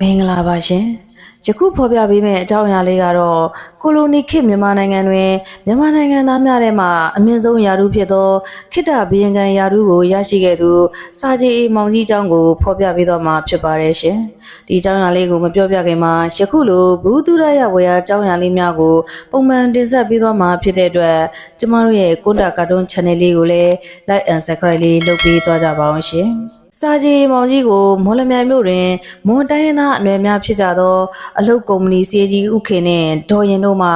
မင်္ဂလာပါရှင်ယခုဖော်ပြပေးမယ့်အကြောင်းအရာလေးကတော့ကိုလိုနီခေတ်မြန်မာနိုင်ငံတွင်မြန်မာနိုင်ငံသားများထဲမှအမြင့်ဆုံးယာရုဖြစ်သောခိတ္တဘီရင်ကန်ယာရုကိုရရှိခဲ့သူစာကြည်အေမောင်ကြီးအကြောင်းကိုဖော်ပြပေးတော့မှာဖြစ်ပါတယ်ရှင်ဒီအကြောင်းအရာလေးကိုမပြောပြခင်မှာယခုလိုဘူးသူရရဝေယအကြောင်းအရာလေးများကိုပုံမှန်တင်ဆက်ပေးသွားမှာဖြစ်တဲ့အတွက်ကျမတို့ရဲ့ကွန်တာကာတွန်း channel လေးကိုလည်း like and subscribe လေးလုပ်ပေးသွားကြပါအောင်ရှင် စာကြီးမောင်ကြီးကိုမော်လမြိုင်မြို့တွင်မွန်တိုင်းရင်းသားအနွယ်များဖြစ်ကြသော အလုတ်ကုမ္ပဏီစီကြီးဥခင်နှင့်ဒေါ်ရင်တို့မှ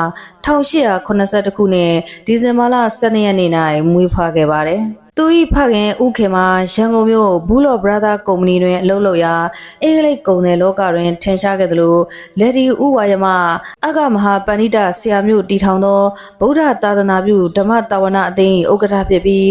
1882ခုနှစ်ဒီဇင်ဘာလ12ရက်နေ့၌မွေးဖွားခဲ့ပါတယ်။ သူ၏ဖခင်ဥခင်မှာရန်ကုန်မြို့ဘူးလော့ဘရာသာကုမ္ပဏီတွင်အလုပ်လုပ်ရာအင်္ဂလိပ်ကုန်သည်လောကတွင်ထင်ရှားခဲ့သလိုလက်ဒီဥဝါယမအဂမဟာပဏိတဆရာမျိုးတည်ထောင်သောဗုဒ္ဓသာသနာပြုဓမ္မတာဝနာအသင်း၏ဥက္ကဋ္ဌဖြစ်ပြီး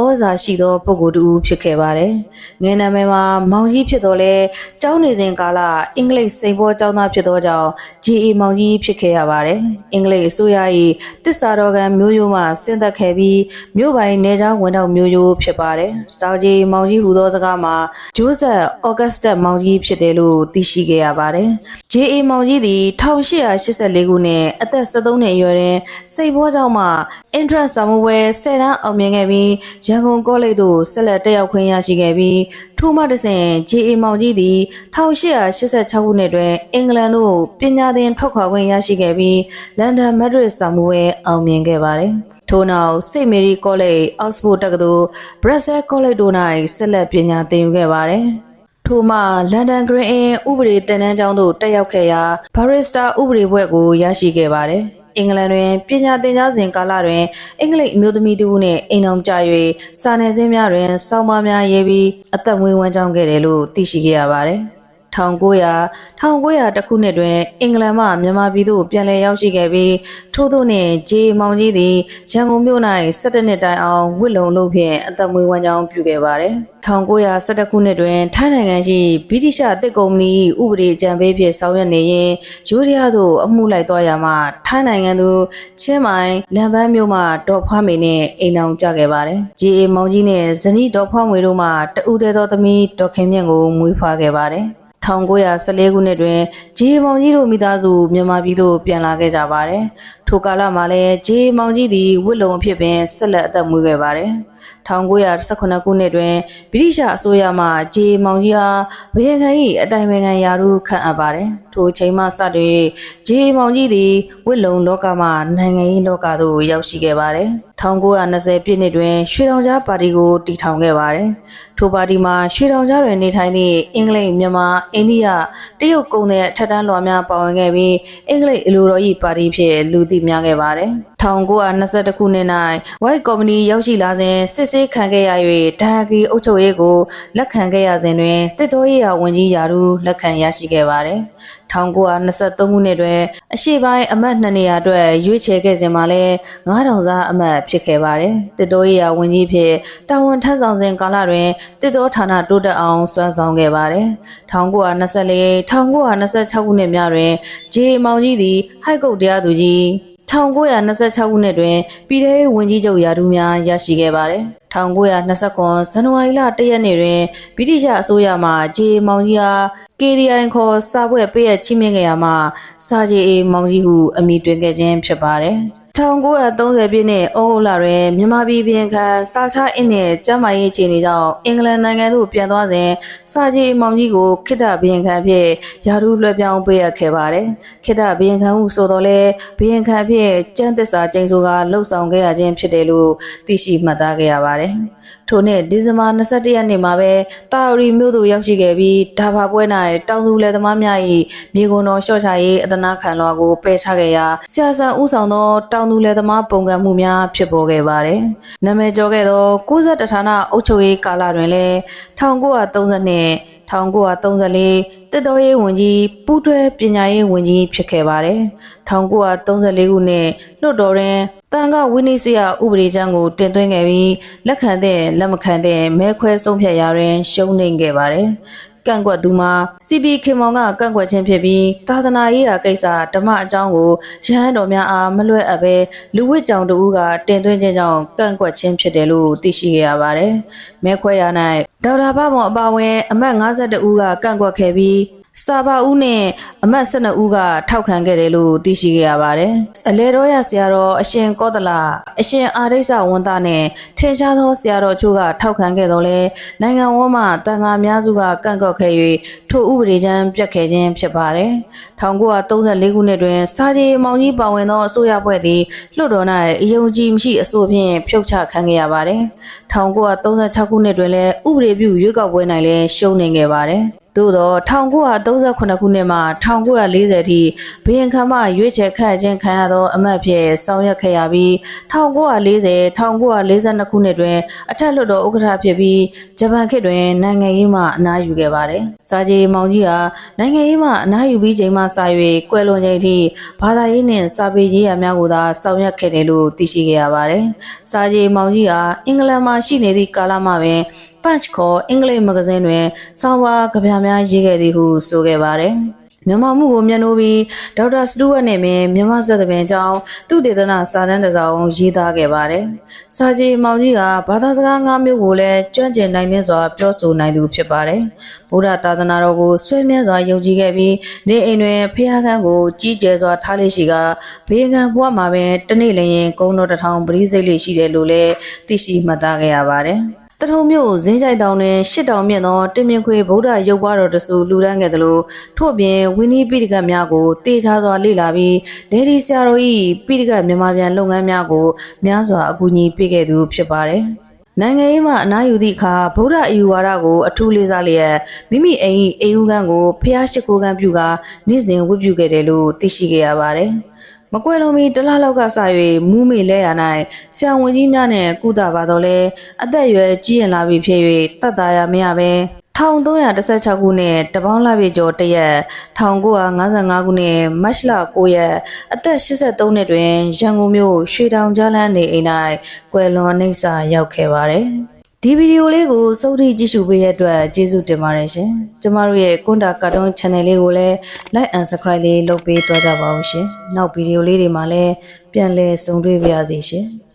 ဩဇာရှိသောပုဂ္ဂိုလ်တူဖြစ်ခဲ့ပါတယ်။ငယ်နာမည်မှာမောင်ကြီးဖြစ်တော်လဲကျောင်းနေစဉ်ကာလအင်္ဂလိပ်စိန်ဘောကျောင်းသားဖြစ်သောကြောင့် GA မောင်ကြီးဖြစ်ခဲ့ရပါတယ်။အင်္ဂလိပ်အစိုးရ၏တစ္ဆာတော်ကံမျိုးရိုးမှဆင်းသက်ခဲ့ပြီးမြို့ပိုင်နေချောင်းဝန်တော်မျိုးရိုးဖြစ်ပါတယ်။စတာဂျီမောင်ကြီးဟူသောစကားမှာဂျိုးဆက်အော်ဂတ်စတက်မောင်ကြီးဖြစ်တယ်လို့သိရှိခဲ့ရပါတယ်။ GA မောင်ကြီးသည်1884ခုနှစ်အသက်73နှစ်အရွယ်တွင်စိတ်ဘောကြောင့်မှ entrance စာမိုးပွဲ10တန်းအောင်မြင်ခဲ့ပြီးရန်ကုန်ကောလိပ်သို့ဆက်လက်တက်ရောက်ခွင့်ရရှိခဲ့ပြီးထို့မှတစ်ဆင့် GA မောင်ကြီးသည်1886ခုနှစ်တွင်အင်္ဂလန်သို့ပညာသင်ထွက်ခွာခွင့်ရရှိခဲ့ပြီးလန်ဒန်မက်ဒရစ်စာမိုးပွဲအောင်မြင်ခဲ့ပါတယ်။ထို့နောက်စိတ်မေရီကောလိပ်အောက်စဖို့တက္ကသိုလ်ဘရက်ဆဲကောလိပ်တို့၌ဆက်လက်ပညာသင်ယူခဲ့ပါတယ်။ ထို့မှလန်ဒန်ဂရင်းအင်းဥပဒေသင်တန်းကျောင်းသို့တက်ရောက်ခဲ့ရာဘာရစ်တာဥပဒေဘွဲ့ကိုရရှိခဲ့ပါတယ်။အင်္ဂလန်တွင်ပညာသင်ကြားစဉ်ကာလတွင်အင်္ဂလိပ်အမျိုးသမီးတူနှင့်အိမ်အောင်ကြ၍စာနယ်ဇင်းများတွင်စောင်းပါးများရေးပြီးအသက်မွေးဝမ်းကြောင်းခဲ့တယ်လို့သိရှိခဲ့ရပါတယ်။ 1900 1900တခုနှစ်တွင် အင်္ဂလန်မှမြန်မာပြည်သို့ပြန်လည်ရောက်ရှိခဲ့ပြီးထို့သောနှင့်ဂျေမောင်ကြီးသည်ရန်ကုန်မြို့၌17နှစ်တိုင်အောင်ဝစ်လုံလို့ဖြင့်အသက်မွေးဝမ်းကြောင်းပြုခဲ့ပါသည်1911ခုနှစ်တွင်ထိုင်းနိုင်ငံရှိဗြိတိရှတစ်ကုမ္ပဏီဥပဒေအကြံပေးဖြစ်ဆောင်ရွက်နေရင်ယူရီးယားသို့အမှုလိုက်သွားရမှထိုင်းနိုင်ငံသို့ချင်းမိုင်လန်ပန်းမြို့မှဒေါ်ဖွားမေနှင့်အိမ်အောင်ကြခဲ့ပါတယ်။ဂျေမောင်ကြီးနှင့်ဇနီးဒေါ်ဖွားမွေတို့မှတဦးတည်းသောသမီးဒေါ်ခင်မြင့်ကိုမွေးဖွားခဲ့ပါတယ်။ 1914ခုနှစ်တွင်ဂျေမောင်ကြီးတို့မိသားစုမြန်မာပြည်သို့ပြန်လာခဲ့ကြပါတယ်။ ထိုကာလမှာလည်းဂျေမောင်ကြီးသည်ဝစ်လုံအဖြစ်ပင်ဆက်လက်အသက်မွေးခဲ့ပါတယ်။1918ခုနှစ်တွင်ဗြိတိရှအစိုးရမှဂျေမောင်ကြီးအားဘယံခံ၏အတိုင်ပင်ခံရာထူးခန့်အပ်ပါတယ်။ထိုချိန်မှစတင်ဂျေမောင်ကြီးသည်ဝစ်လုံလောကမှနိုင်ငံရေးလောကသို့ရောက်ရှိခဲ့ပါတယ်။1920ပြည့်နှစ်တွင်ရွှေတောင်ကြားပါတီကိုတည်ထောင်ခဲ့ပါတယ်။ထိုပါတီမှာရွှေတောင်ကြားတွင်နေထိုင်သည့်အင်္ဂလိပ်မြန်မာအိန္ဒိယတရုတ်ကုန်တဲ့အထက်တန်းလွှာများပါဝင်ခဲ့ပြီးအင်္ဂလိပ်အလိုတော်၏ပါတီဖြင့်လူသိများခဲ့ပါတယ်။1922ခုနှစ်၌ White Company ရောက်ရှိလာစဉ်စစ်ဆေးခံခဲ့ရ၍ဒဏ်ကီအုပ်ချုပ်ရေးကိုလက်ခံခဲ့ရစဉ်တွင်တစ်တော်ရေးရာဝန်ကြီးရာထူးလက်ခံရရှိခဲ့ပါတယ်။1923ခုနှစ်တွင်အရှိပိုင်းအမတ်2နေရာအတွက်ရွေးချယ်ခဲ့စဉ်မှာလည်း9000စားအမတ်ဖြစ်ခဲ့ပါတယ်။တစ်တော်ရေးရာဝန်ကြီးဖြစ်တာဝန်ထမ်းဆောင်စဉ်ကာလတွင်တစ်တော်ဌာနတိုးတက်အောင်စွမ်းဆောင်ခဲ့ပါတယ်။1924 1926ခုနှစ်များတွင်ဂျေမောင်ကြီးသည်ဟိုက်ကုတ်တရားသူကြီး 1926ခုနှစ်တွင်ပြည်ထောင်စုဝန်ကြီးချုပ်ရာထူးများရရှိခဲ့ပါတယ်။1929ဇန်နဝါရီလ1ရက်နေ့တွင်ဗြိတိရှအစိုးရမှဂျေမောင်ကြီးအား KDI ခေါ်စာပွဲပေးရချိမြင့်ခဲ့ရမှစာဂျေအေမောင်ကြီးဟုအမည်တွင်ခဲ့ခြင်းဖြစ်ပါတယ်။ 1930ပြည့်နှစ်ဩဂုတ်လတွင်မြန်မာပြည်ပြည်ခံစာချအင်းနှင့်ကျမ်းမာရေးအခြေအနေကြောင့်အင်္ဂလန်နိုင်ငံသို့ပြန်သွားစဉ်စာကြီးအမောင်ကြီးကိုခိတ္တဘီရင်ခံဖြင့်ယာရုလွှဲပြောင်းပေးရခဲ့ပါတယ်။ခိတ္တဘီရင်ခံဟုဆိုတော့လဲဘီရင်ခံဖြင့်ကျမ်းသစ္စာကျိန်ဆိုကလှုပ်ဆောင်ခဲ့ရခြင်းဖြစ်တယ်လို့သိရှိမှတ်သားခဲ့ရပါတယ်။ထိုနှစ်ဒီဇင်ဘာ21ရက်နေ့မှာပဲတာရီမြို့သို့ရောက်ရှိခဲ့ပြီးဒါဘာပွဲ၌တောင်သူလယ်သမားများ၏မြေကွန်တော်လျှော့ချရေးအသနာခံလွှာကိုပယ်ချခဲ့ရာဆရာဆန်ဦးဆောင်သောတောင်သူလယ်သမားပုံကံမှုများဖြစ်ပေါ်ခဲ့ပါတယ်။နာမည်ကျော်ခဲ့သော62ဌာနအုပ်ချုပ်ရေးကာလတွင်လည်း1932 1934တစ်တော်ရေးဝန်ကြီးပူးတွဲပညာရေးဝန်ကြီးဖြစ်ခဲ့ပါတယ်။1934ခုနှစ်လွှတ်တော်တွင်တန်ခဝိနည်းစရာဥပဒေကြမ်းကိုတင်သွင်းခဲ့ပြီးလက်ခံတဲ့လက်မခံတဲ့မဲခွဲဆုံးဖြတ်ရာတွင်ရှုံးနိမ့်ခဲ့ပါတယ်။ ကန့်ကွက်သူမှာ CB ခင်မောင်ကကန့်ကွက်ခြင်းဖြစ်ပြီးသာသနာရေးရာကိစ္စဓမ္မအကြောင်းကိုရဟန်းတော်များအားမလွဲအပ်ဘဲလူဝိကြောင်တူကတင်သွင်းခြင်းကြောင့်ကန့်ကွက်ခြင်းဖြစ်တယ်လို့သိရှိခဲ့ရပါတယ်။မဲခွဲရ၌ဒေါက်တာဘမောင်အပါဝင်အမတ်52ဦးကကန့်ကွက်ခဲ့ပြီး စာပါဦးနဲ့အမတ်12ဦးကထောက်ခံခဲ့တယ်လို့သိရှိခဲ့ရပါတယ်။အလဲတော်ရဆရာတော်အရှင်ကောသလအရှင်အာရိစ္ဆဝန်သားနဲ့ထင်ရှားသောဆရာတော်ချို့ကထောက်ခံခဲ့တော့လဲနိုင်ငံဝန်းမှတန်ခါအများစုကကန့်ကွက်ခဲ့၍ထိုဥပဒေချမ်းပြတ်ခဲ့ခြင်းဖြစ်ပါတယ်။1934ခုနှစ်တွင်စာကြီးမောင်ကြီးပါဝင်သောအစိုးရဖွဲ့သည်လွှတ်တော်၌အယုံကြည်မရှိအဆိုဖြင့်ဖြုတ်ချခံခဲ့ရပါတယ်။1936ခုနှစ်တွင်လည်းဥပဒေပြုရွေးကောက်ပွဲ၌လည်းရှုံးနေခဲ့ပါတယ်။ သို့သော1938ခုနှစ်မှ1940အထိဘီယန်ခမ်းမရွေးချယ်ခန့်ခြင်းခံရသောအမတ်ဖြစ်ဆောင်ရွက်ခဲ့ရပြီး1940 1942ခုနှစ်တွင်အထက်လွှတ်တော်ဥက္ကဋ္ဌဖြစ်ပြီးဂျပန်ခေတ်တွင်နိုင်ငံရေးမှအနားယူခဲ့ပါတယ်။စာကြီးမောင်ကြီးဟာနိုင်ငံရေးမှအနားယူပြီးချိန်မှစ၍ကွယ်လွန်ချိန်ထိဘာသာရေးနှင့်စာပေရေးရာများကိုသာဆောင်ရွက်ခဲ့တယ်လို့သိရှိခဲ့ရပါတယ်။စာကြီးမောင်ကြီးဟာအင်္ဂလန်မှာရှိနေသည့်ကာလမှာပင် Punch ခေါ်အင်္ဂလိပ်မဂဇင်းတွင်ဆောင်းပါးကြပြများရေးခဲ့သည်ဟုဆိုခဲ့ပါတယ်။မြန်မာမှုကိုမျက်နှိုးပြီးဒေါက်တာစတူဝတ်နဲ့ပင်မြန်မာစက်သပင်အကြောင်းသူတေသနာစာတမ်းတစ်စောင်ရေးသားခဲ့ပါတယ်။စာကြည်မောင်ကြီးကဘာသာစကား၅မျိုးကိုလည်းကျွမ်းကျင်နိုင်တဲ့စွာပြောဆိုနိုင်သူဖြစ်ပါတယ်။ဗုဒ္ဓသာသနာတော်ကိုဆွေးမြဲစွာယုံကြည်ခဲ့ပြီးနေအိမ်တွင်ဖျားခန်းကိုကြီးကျယ်စွာထားလေးရှိကဘေးကံဘဝမှာပင်တနေ့လျင်ကုန်းတော်တစ်ထောင်ပရိစိတ်လေးရှိတယ်လို့လည်းသိရှိမှတ်သားခဲ့ရပါတယ်။ တထုံမြို့ဇင်းကြိုက်တောင်တွင်ရှစ်တောင်မြင့်သောတင်မြင့်ခွေဗုဒ္ဓရုပ်ပွားတော်တဆူလူဒန်းခဲ့သလိုထို့ပြင်ဝင်းနီးပိဋကတ်များကိုတေချာစွာလေ့လာပြီးဒေဒီဆရာတော်၏ပိဋကတ်မြန်မာပြန်လုပ်ငန်းများကိုများစွာအကူအညီပေးခဲ့သူဖြစ်ပါတယ်။နိုင်ငံရေးမှအနားယူသည့်အခါဗုဒ္ဓအယူဝါဒကိုအထူးလေးစားလျက်မိမိအိမ်၏အိမ်ဦးခန်းကိုဖျားရှိခိုးခန်းပြုကာနေ့စဉ်ဝတ်ပြုခဲ့တယ်လို့သိရှိခဲ့ရပါတယ်။ မကွယ်လွန်မီတလားလောက်ကစ၍မူးမေလဲရ၌ဆရာဝန်ကြီးများနှင့်ကုသပါတော့လဲအသက်အရွယ်ကြီးရင်လာပြီဖြစ်၍တတ်တာရမရပဲ1316ခုနှစ်တပေါင်းလပြည့်ကျော်တရက်1955ခုနှစ်မတ်လ9ရက်အသက်83နှစ်တွင်ရန်ကုန်မြို့ရွှေတောင်ကြားလမ်းနေအိမ်၌ကွယ်လွန်နှိမ့်စာရောက်ခဲ့ပါတယ် ဒီဗီဒီယိုလေးကိုစုပ်ထိကြည့်ရှုပေးတဲ့အတွက်ကျေးဇူးတင်ပါတယ်ရှင်။ကျမတို့ရဲ့ကွန်တာကာတွန်း channel လေးကိုလည်း like and subscribe လေးလုပ်ပေးသွားကြပါဦးရှင်။နောက်ဗီဒီယိုလေးတွေမှာလည်းပြန်လည်ဆုံတွေ့ပါရစေရှင်။